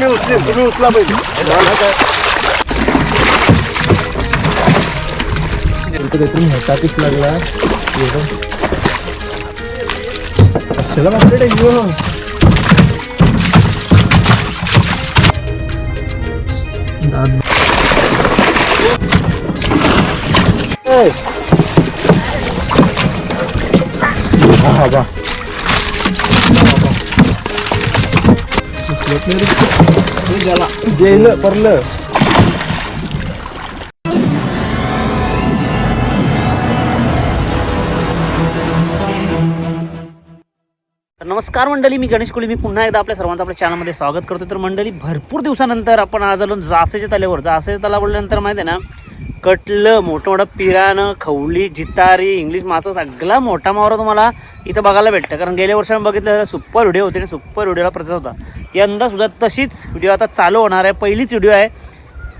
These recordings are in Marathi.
तुम्ही उचला काहीतरी लागला. कशाला हा हा बा उचलत परलं नमस्कार मंडळी मी गणेश कुळी मी पुन्हा एकदा आपल्या सर्वांचं आपल्या चॅनलमध्ये स्वागत करतो तर मंडळी भरपूर दिवसानंतर आपण आज आलो जासेच्या तल्यावर जासेच्या तला माहिती आहे ना कटलं मोठं मोठं पिरानं खवली जितारी इंग्लिश मासा सगळा मोठा मावरा तुम्हाला इथं बघायला भेटतं. कारण गेल्या वर्षी आम्ही बघितलं सुपर व्हिडिओ होते आणि सुपर व्हिडिओला प्रतिसाद होता. यंदा सुद्धा तशीच व्हिडिओ आता चालू होणार आहे. पहिलीच व्हिडिओ आहे.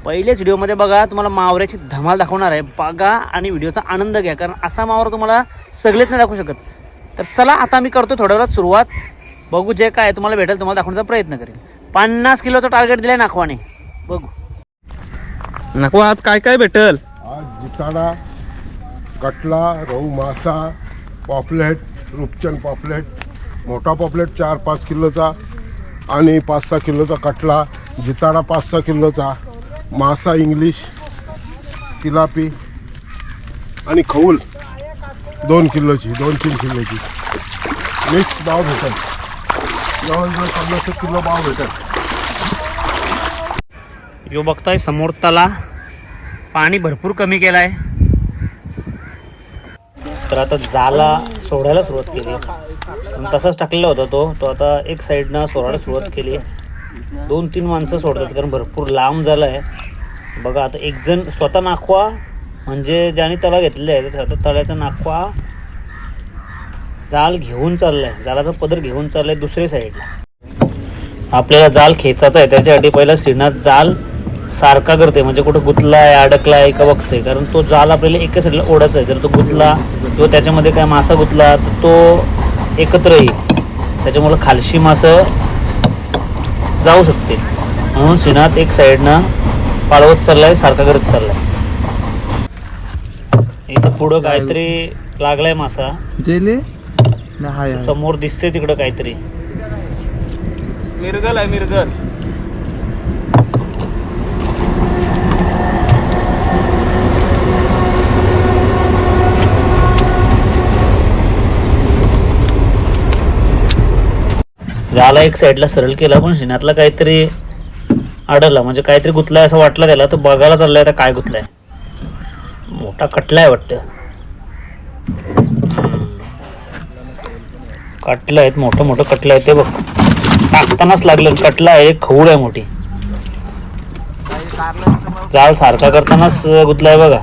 पहिल्याच व्हिडिओमध्ये बघा तुम्हाला मावऱ्याची धमाल दाखवणार आहे. बघा आणि व्हिडिओचा आनंद घ्या. कारण असा मावरा तुम्हाला सगळेच नाही दाखवू शकत. तर चला आता मी करतो थोड्या वेळात सुरुवात. बघू जे काय तुम्हाला भेटेल तुम्हाला दाखवण्याचा प्रयत्न करेन. पन्नास किलोचं टार्गेट दिलं आहे नाखवाने बघू. नको आज काय काय भेटल? आज जिताडा कटला रहू मासा पॉपलेट रूपचंद पॉपलेट मोठा पॉपलेट चार पाच किलोचा आणि पाच सहा किलोचा कटला जिताडा पाच सहा किलोचा मासा इंग्लिश तिलापी आणि खऊल. दोन किलोची दोन तीन किलोची. मिक्स भाव भेटेल. जवळजवळ पन्नास किलो भाव भेटेल. यो बघताय समोर तला पाणी भरपूर कमी केलं आहे तर आता जाला सोडायला सुरुवात केली. तसाच टाकलेला होता तो. तो आता एक साईडनं सोडायला सुरुवात केली. दोन तीन माणसं सोडतात कारण भरपूर लांब झालं आहे बघा आता एक जण स्वतः नाखवा म्हणजे ज्याने तला घेतलेला आहे तर स्वतः तळ्याचा नाखवा जाल घेऊन चाललाय. जालाचा पदर घेऊन चाललाय दुसऱ्या साईडला. आपल्याला जाल खेचायचा आहे त्याच्यासाठी पहिला श्रीनाथ जाल सारखा करते म्हणजे कुठं गुतलाय अडकलाय का बघते. कारण तो जाल आपल्याला एका साईडला ओढायचा आहे. जर तो गुतला किंवा त्याच्यामध्ये काय मासा गुतला तर तो एकत्र येईल. त्याच्यामुळं खालशी मासं जाऊ शकते. म्हणून श्रीनाथ एक साईडनं पाळवत चाललाय सारखा करत चाललाय. इथं पुढं काहीतरी लागलाय मासा. जेले. समोर दिसते तिकडं काहीतरी. मिरगल आहे मिरगल. झाला एक साईडला सरळ केला पण शिण्यातला काहीतरी अडला म्हणजे काहीतरी गुतलाय असं वाटलं त्याला तर बघायला चाललाय आता काय गुतलाय. मोठा कटलाय वाटतं. हम्म. कटलं आहेत मोठं मोठं कटलं आहे ते बघ. टाकतानाच लागलं कटला आहे एक खवूड आहे मोठी जाल सारखा करतानाच गुतलाय बघा.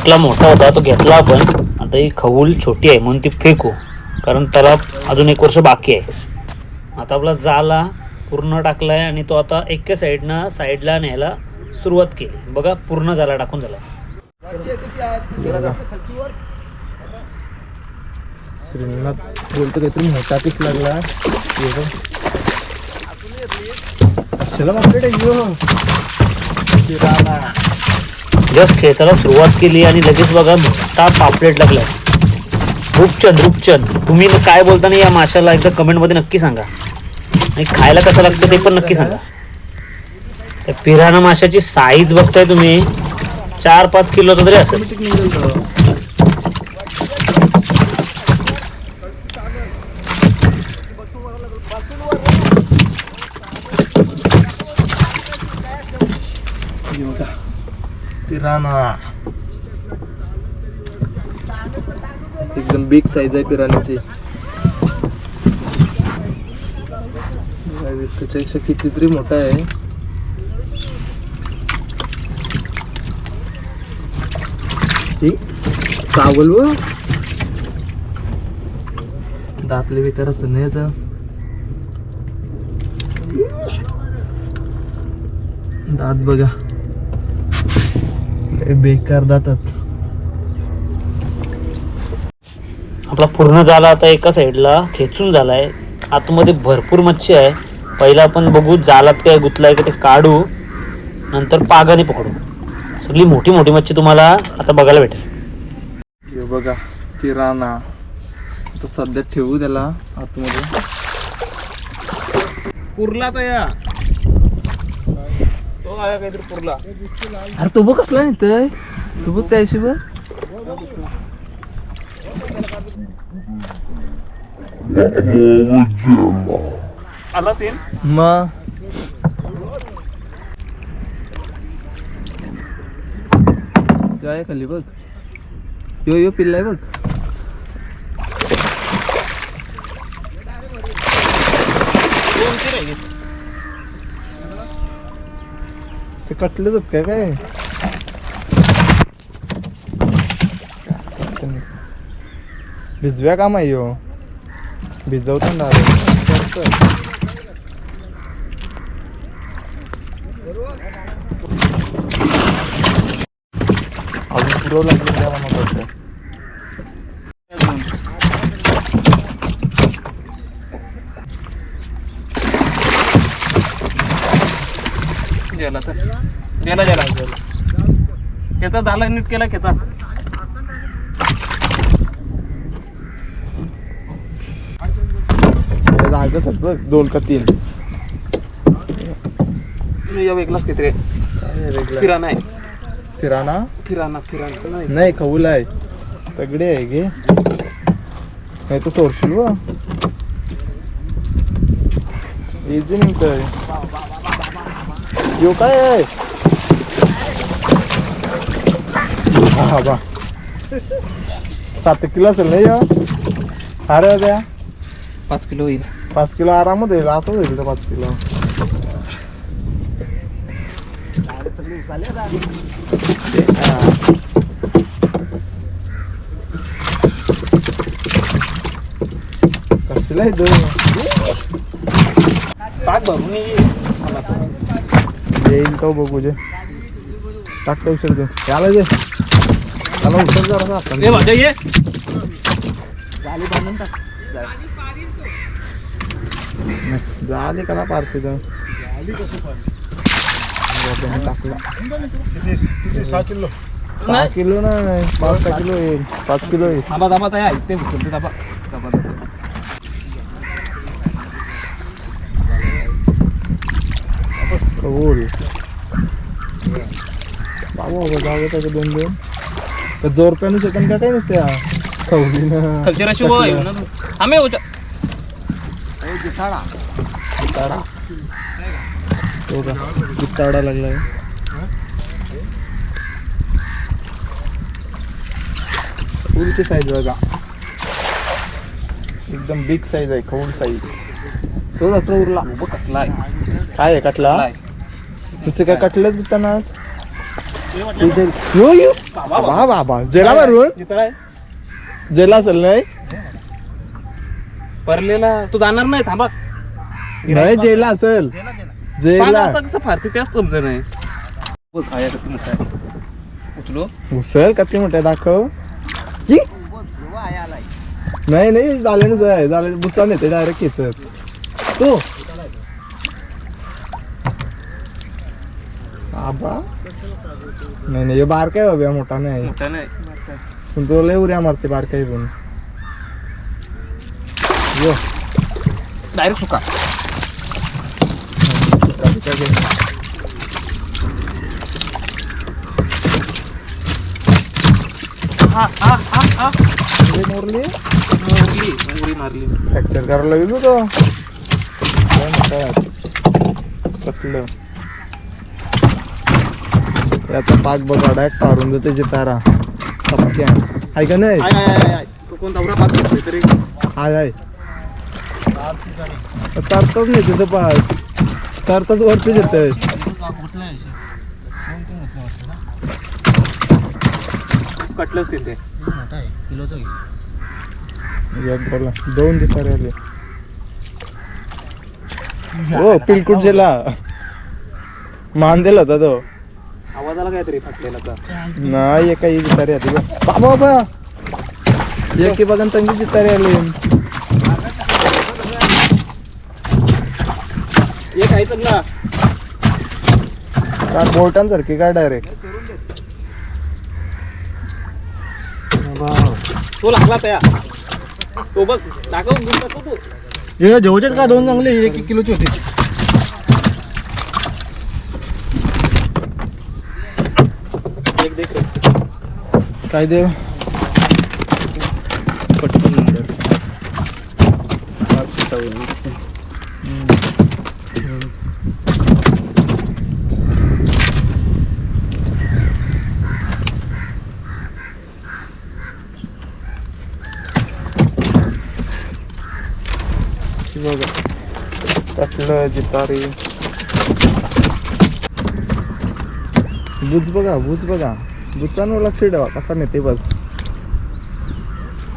कटला मोठा होता तो घेतला आपण. आता ही खवूल छोटी आहे म्हणून ती फेकू. कारण त्याला अजून एक वर्ष बाकी आहे. आता आपला जाला पूर्ण टाकला आहे आणि तो आता एका साईडनं साईडला न्यायला सुरुवात केली. बघा पूर्ण जाला टाकून झाला. श्रीनाथ बोलतो काहीतरी मोठा पीस लागला. कशाला जस्ट खेचायला सुरुवात केली आणि लगेच बघा मोठा पापलेट लागला रूपचंद रूपचंद. तुम्ही काय बोलताना या माशाला? एकदा कमेंटमध्ये नक्की सांगा. आणि खायला कसं लागतं ते पण नक्की सांगा. त्या पिराणा माशाची साईज बघताय तुम्ही. चार पाच किलोचा तरी असेल ऑटोमॅटिक निघेल तो. हे बघा. पिराणा एकदम बिग साईज आहे पिराण्याची. त्याच्यापेक्षा कितीतरी मोठा आहे. चावल व? दातले बेकार असत नाही याचा दात बघा. बेकार जातात. आपला पूर्ण झाला आता एका साईडला खेचून झालाय. आतमध्ये भरपूर मच्छी आहे. पहिला आपण बघू जालात काय गुतलाय का ते काढू. नंतर पागाने पकडू. सगळी मोठी मोठी मच्छी तुम्हाला आता बघायला भेटेल. हे बघा किराणा आता सध्या ठेवू त्याला आतमध्ये. पुरला तर या. तो आया काहीतरी पुरला. अरे तो बघ कसला नाही तू बघ त्या हिशोब आला सेम मग काय खाली बघ. यो यो पिल्लाय बघ. असं कटले जात काय? काय भिजव्या काम आहे हो? भिजवतो ना अजून पुरव लागलं त्या मला गेला तर. गेला खेचा झाला नीट केला जागच बघ दोन का तीन. मी या वेगलाच काहीतरी किराणा आहे. किराणा किराणा किराणा नाही नाही कौल आहे. तगडे आहे गे. नाही तर सोडशील व. इझी निघतोय. यो काय आहे? हा बा. सात किलो असेल नाही यो? अरे द्या पाच किलो होईल. पाच किलो आरामात होईल असंच होईल तर पाच किलो. कसला आहे तो? भरून ये. येईल तो बघू जे टाकता उशीर तू याला जे त्याला उशीर जरा ए भाज्या ये झाली का पारते तर टाकला सहा किलो सहा किलो नाही पाच सहा किलो येईल पाच किलो येईल थांबा थांबा ताई ऐकते उचलते थांबा कबूल बाबा बाबा जाऊ त्याचे दोन दोन? तर जोर पेनू शकन का काय नसते ना खालच्या राशी वर येऊ ना तू. आम्ही होत्या ताडा हो का? किती ताडा लागलाय उलची साईज बघा एकदम बिग साईज आहे खवून साईज तो दाखला उरला. कसला आहे? काय आहे कटला? नुसतं काय कटलंच आज? इथे- यो यो. बाबा बाबा जेला मारून जेला असेल नाही? परलेला तू जाणार नाही थांबा. नाही जेला असेल. जेला असं कसं फारते त्याच समजा नाही. उचलो? का ते मोठ्या दाखव! नाही नाही झाले ना सर झाले. बुचा नेते डायरेक्ट खेचत तो. आबा? नाही नाही हे बारकाय बाबा मोठा नाही. मोठा नाही. पण तो लय उऱ्या मारते बारकाई पण यो. डायरेक्ट सुका. हा हा हा हा. मोरली? मारली फ्रॅक्चर करायला गेलो तो याचा पाक बघा डायरेक्ट काढून देते त्याची तारा सपक्या आहे. का नाही? आय आय पाच हाय तरतच नाही तिथं पाक. तरतच वरतीच येत कटलंच तिथे. एक बोला दोन आले हो पिलकुट जेला मान दिला होता तो. आवाज आला काहीतरी फाटलेला नाही एका ही जितारी आली. बाबा बाबा. एक की बघा चांगली जितारी आली. एक आहे तर ना. काय बोटांसारखी काय डायरेक्ट तो लागला त्या. तो बघ दाखव दाखव तू. हे जेवढेच का दोन चांगले एक एक किलोची होती एक देख रे काय देव? बघा कटलं जितारी बुज बघा बुज बघा. बुचांवर लक्ष ठेवा कसा नेते बस.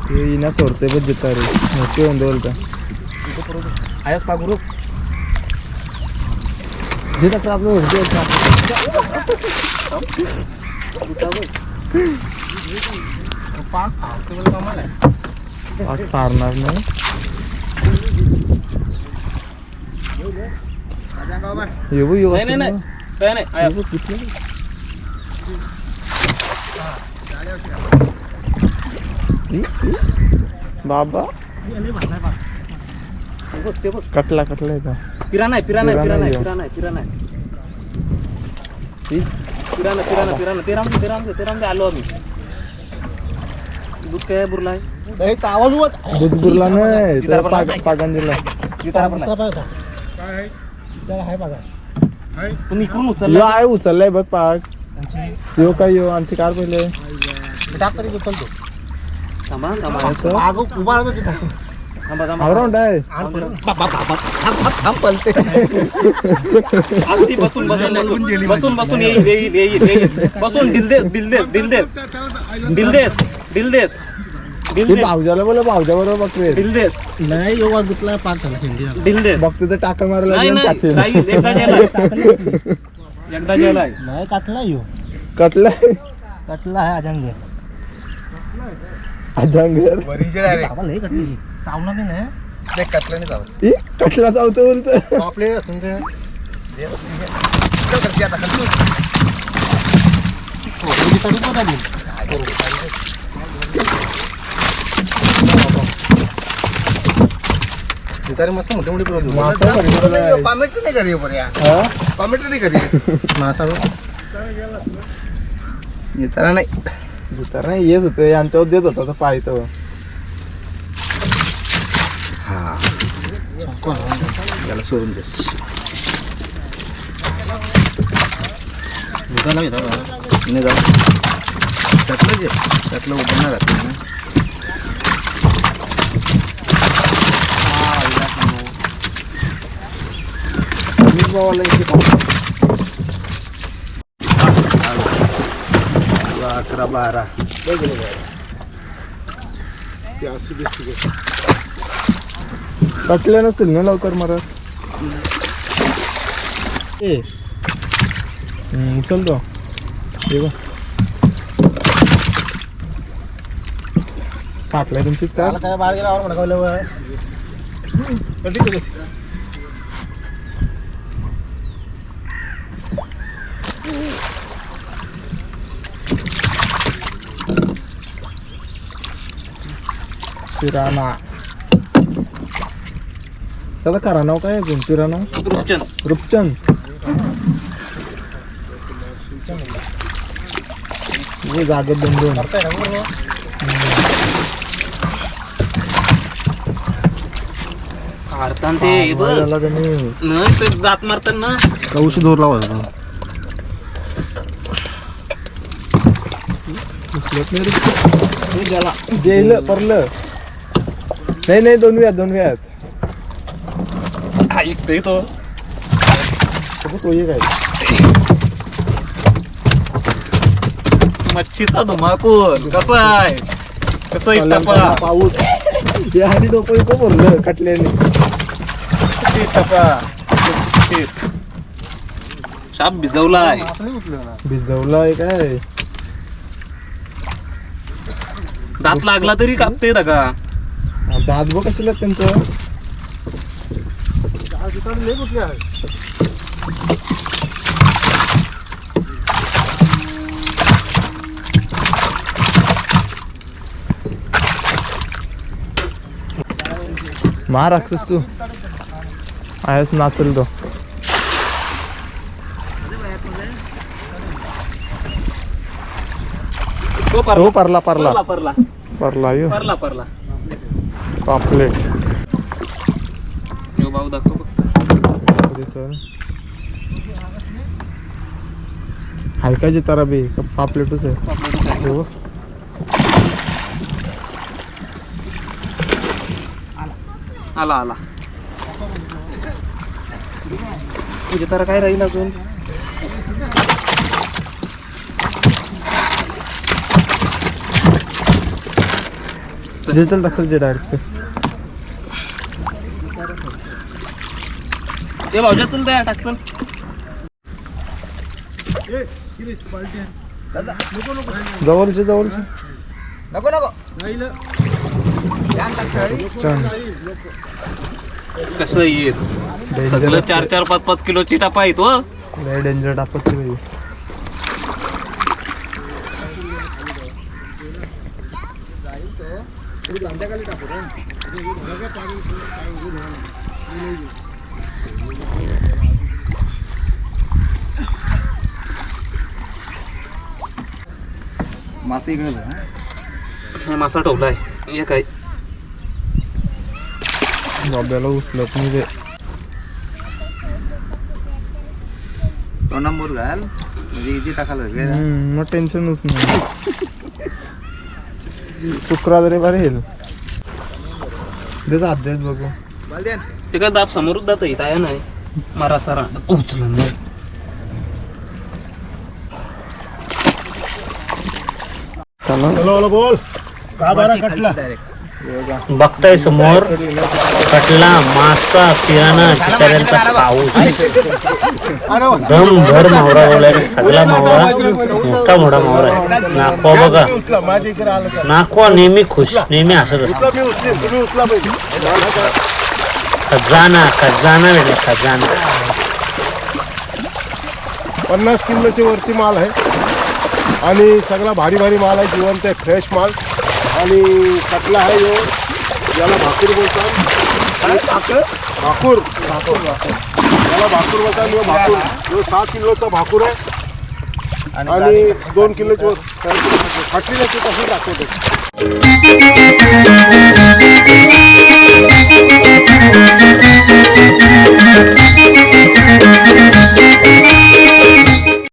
हे येण्या सोडते बघ जितारी मोठी होऊन बोलता आयस पागुरू जे तसं आपलं होते पारणार नाही. येऊ येऊ नाही नाही नाही. आयस. बाबा. ते बघ ते बघ कटला कटला येतो पिराना आहे पिराना आहे पिराना पिराना आहे आहे. पिराना आहे पिराना आहे. पिराना पिराना पिराना. ते रामदे ते रामदे ते रामदे आलो आम्ही. दूध काय बुरला आहे. बुधबुरला नाही तर पाग- पागंदीला जितारा पण नाही. तुम्ही इकडून उचलला यो आहे उचललाय बघ पाग. यो काय यो? आमची कार पहिले. थांबा थांबा. थांबा थांबा. ऑलराऊंड आहे. अगदी बसून बसून बसून बसून बसून येईल येईल येईल येईल. बसून दिलदेस दिलदेस दिलदेस. दिलदेस दिलदेस ते दिलदेस. भावजाला बोला भावजा बरोबर बघते दिलदेस. नाही एवढा गुतला पाच झाला दिलदेस. बघते तर टाकर मारायला नाही लागेल नाही छातीला. राहील, एकदा गेलाय. एकदा गेलाय. नाही काटला येऊ कटलाय. काटला आहे अजंग अजंगर. बाबा लई कटली चावणार नाही ना? ई, कटला चावतो बोलतो आपले असं ते मस्त मोठे मोठे मासा भरलेला आहे. कॉमेंट नाही करी पर्या हा? कॉमेंट नाही करी. मासा येताना नाही भुतार नाही येत होते यांच्यावर देत होता तर पाहतो त्याला सोडून देस येतो नाही जाऊ. त्यातलं जे त्यातलं उभं राहते ना बाबाला इथे पाहतो. अकरा बारा ते अशी दिसते का? कटले नसतील ना लवकर मरत? ए. हम्म, उचल तो. हे बघ. फाटलाय तुमचीच काय? बाहेर गेला म्हणा पिराना त्याचं खरा नाव काय आहे? पिराना रुपचंद. रूपचंद. हे जागेत दोन दोन. ते हे बघ. झाला त्यांनी. न ते जात मारताना कौश दोरला होता जेल परलं. नाही नाही दोन व्यात दोन व्यात ऐकतोय तो तो एक आहे? मच्छीचा धुमाकूळ कसा आहे? कसं आहे टपा पाऊस हे आणि डोकं इको भरलं कटल्याने किती टपा किती. शाप भिजवलाय. भिजवला आहे काय? दात लागला तरी कापते का? दात बघ कसं त्यांचं. राखस तू. आहेस नाचल तो. तो हो परला परला. परला परला. परला परला. पापलेट. भाऊ दाखव सर. हाय का जितारा बी पापलेटच आहे. हो. आला आला. म्हणजे तर काय राहील अजून? जे चल दाखल जे डायरेक्ट ते भाऊच्या चल द्या टाकतो जवळचे जवळचे. छान कसं येत सगळं चार चार पाच पाच किलोची टापा आहेत हो. लय डेंजर टापत ते हे. मासा ठेवलाय. हे काय? बाब्याला उचलत नाही ते. तोंडांबूर घाल. म्हणजे इथे टाकायला मग टेन्शनच नाही चुकरा तरी बरं येईल. त्याचा अभ्यास बघू. ते काय दाब समोरच जात येत आहे नाही. मारा चारा. उचला नाही चला. बोल बोल. का बरा कटला? बघताय समोर कटला मासा पिराणा चिताऱ्यांचा पाऊस. दम भर मावरा बोलाय सगळा मावरा. मोठा मोठा मावरा आहे. नाकवा बघा. नाकवा नेहमी खुश नेहमी हसत असतो. खजाना खजाना वेगळा खजाना. पन्नास किलोचे वरती माल आहे. आणि सगळा भारी भारी माल आहे जिवंत आहे फ्रेश माल. आणि कटला आहे ज्याला याला भाकूर बोलतात. आणि भाकूर? भाकूर. भाकूर याला भाकूर बोलतात यो भाकूर. जो सहा किलोचा भाकूर आहे. आणि दोन किलोची खटली ती कशी दाखवते